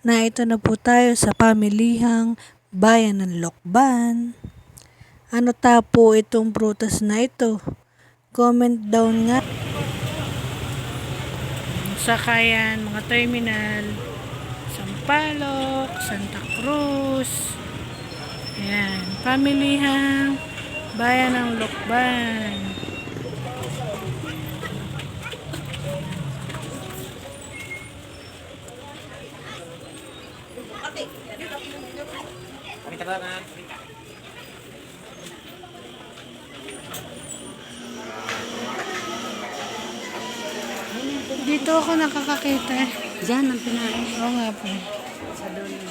na ito na po tayo sa pamilihang bayan ng Lokban. Ano ta po itong prutas na ito? Comment down nga. Sakayan, mga terminal, Sampaloc, Santa Cruz. Ayan, pamilihang bayan ng Lokban. Katanan. Dito ako nakakakita. eh. Diyan ang pinain. Oo nga po. Sa dulo.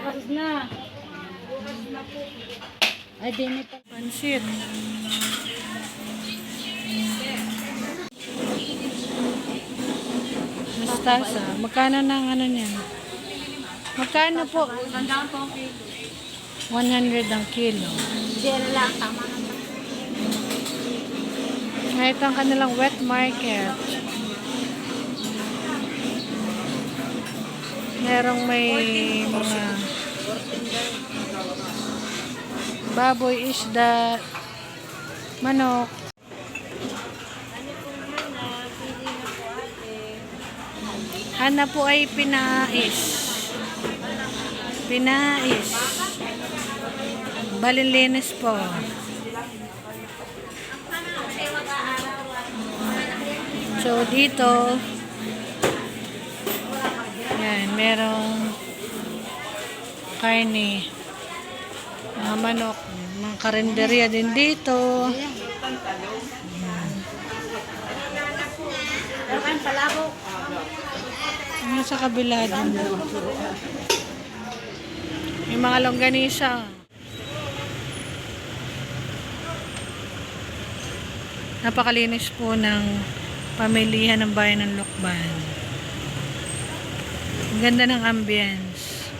bukas na. Ay, di pa. Pansit. Mustasa. Magkano ng ano niyan? Magkano po? Tandaan po ang kilo. 100 ang kilo. Diyan na lang, tama na. Ito ang kanilang wet market. Merong may mga baboy, isda, manok. Hana po ay pinais. Pinais. Balilinis po. So, dito, merong karne, mga manok, mga karinderya din dito. Yung sa kabila din. Yung mga longganisa. Napakalinis po ng pamilihan ng bayan ng Lokban. Ang ganda ng ambience.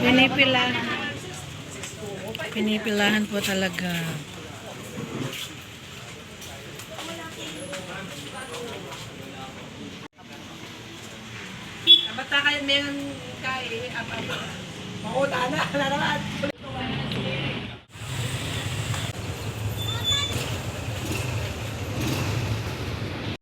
Pinipila. Pinipilahan po talaga. Basta kayo meron kay apa. Makuta na, naman.